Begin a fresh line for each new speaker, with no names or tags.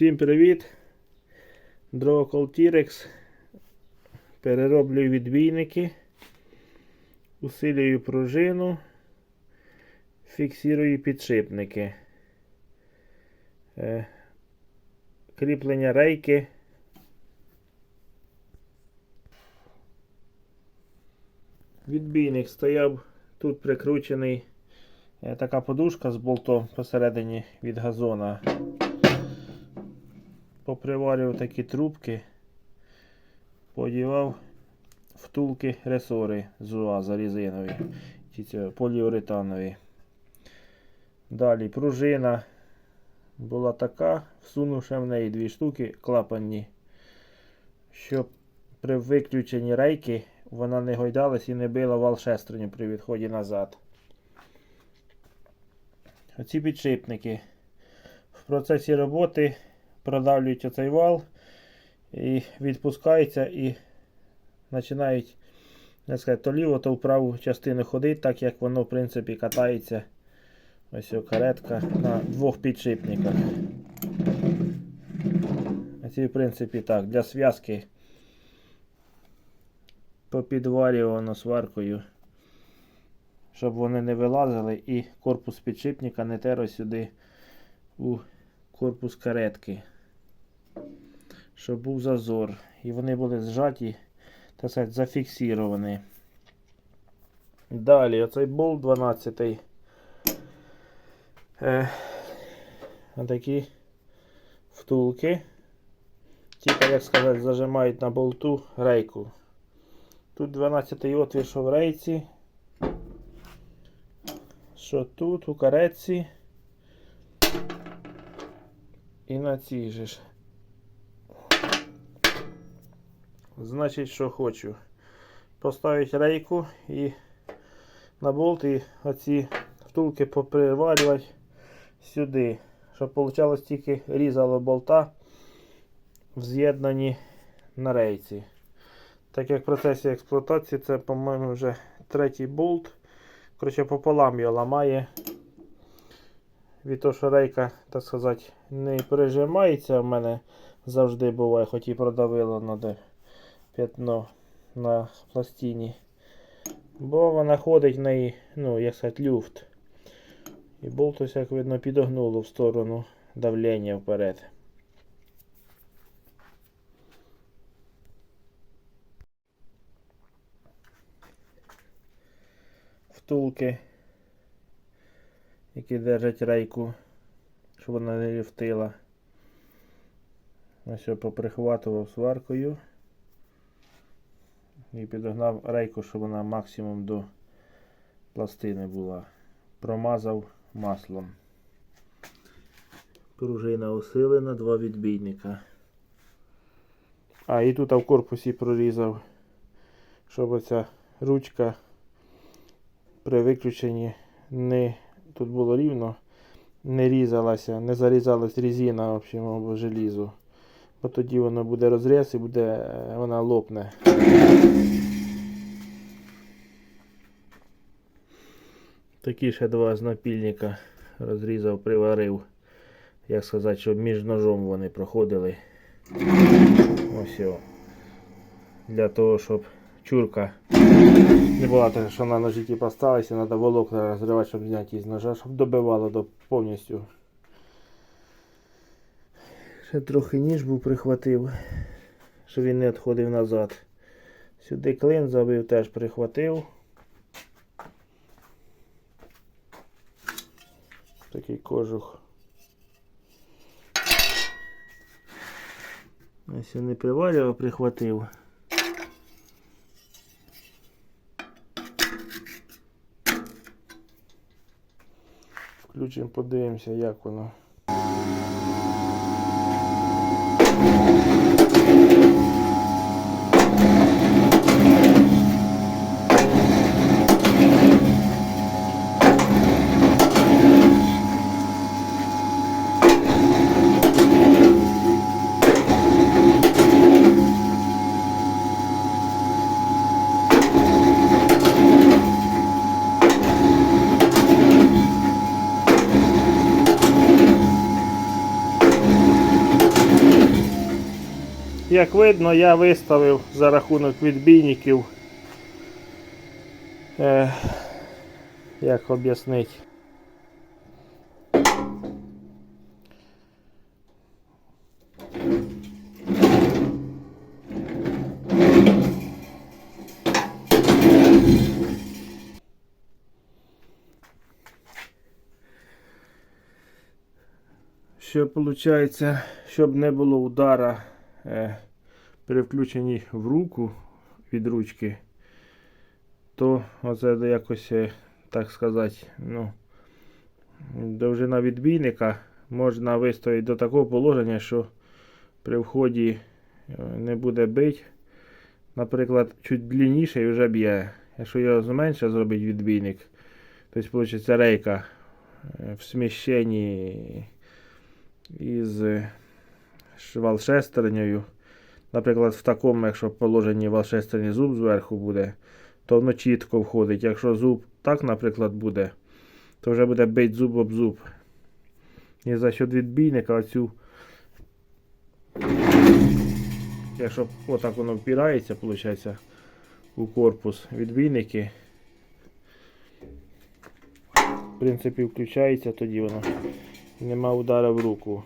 Всім привіт! Дрокол T-Rex. Перероблюю відбійники, усилюю пружину, фіксую підшипники. Е, кріплення рейки. Відбійник стояв тут прикручений е, така подушка з болтом посередині від газона. Поприварював такі трубки, подівав втулки ресори з УАЗа резинові, поліуретанові. Далі пружина була така, всунувши в неї дві штуки клапанні, щоб при виключенні рейки вона не гойдалась і не била вал шестерню при відході назад. Оці підшипники. В процесі роботи продавлюють оцей вал і відпускаються і починають не сказати, то ліво, то в праву частину ходити, так як воно в принципі катається. Ось каретка на двох підшипниках. А ці, в принципі, так, для зв'язки попідварювано сваркою, щоб вони не вилазили і корпус підшипника не теро сюди у корпус каретки. Щоб був зазор. І вони були зжаті, так сказати, зафіксіровані. Далі оцей болт 12. Е, такі втулки. Типа, як сказати, зажимають на болту рейку. Тут 12 отвір, що в рейці. Що тут, у каретці. І на цій же ж. Значить, що хочу. Поставити рейку і на болт і оці втулки поприварювати сюди. Щоб вийшло тільки різало болта в з'єднанні на рейці. Так як в процесі експлуатації це, по-моєму, вже третій болт. Коротше, пополам його ламає. Від того, що рейка, так сказати, не пережимається в мене завжди буває, хоч і продавило на де п'ятно на пластині. Бо вона ходить в неї, ну, як сказати, люфт. І болт ось, як видно, підогнуло в сторону давлення вперед. Втулки, які держать рейку, щоб вона не люфтила. Ось я поприхватував сваркою і підогнав рейку, щоб вона максимум до пластини була. Промазав маслом. Пружина усилена, два відбійника. А, і тут в корпусі прорізав, щоб оця ручка при виключенні не тут було рівно, не різалася, не зарізалась резина в общем, або желізо. Бо тоді воно буде розріз і буде, вона лопне. Такі ще два з напільника розрізав, приварив. Як сказати, щоб між ножом вони проходили. Ось його. Для того, щоб чурка не була така, що на ножі ті поставилися, треба волокна розривати, щоб зняти із ножа, щоб добивало до повністю. Ще трохи ніж був прихватив, щоб він не відходив назад. Сюди клин забив, теж прихватив. Такий кожух. Ось я не привалював, прихватив. Включимо, подивимося, як воно. Як видно, я виставив за рахунок відбійників. Е, як об'яснити? Що виходить, щоб не було удара при включенні в руку від ручки, то оце якось, е, так сказати, ну, довжина відбійника можна виставити до такого положення, що при вході е, не буде бить. Наприклад, чуть длинніше і вже б'є. Якщо його зменше зробить відбійник, то вийде рейка е, в сміщенні із е, валшестернею. Наприклад, в такому, якщо положенні валшестерні зуб зверху буде, то воно чітко входить. Якщо зуб так, наприклад, буде, то вже буде бить зуб об зуб. І за счет відбійника оцю. Якщо отак воно впирається, виходить, у корпус відбійники. В принципі, включається, тоді воно нема удара в руку.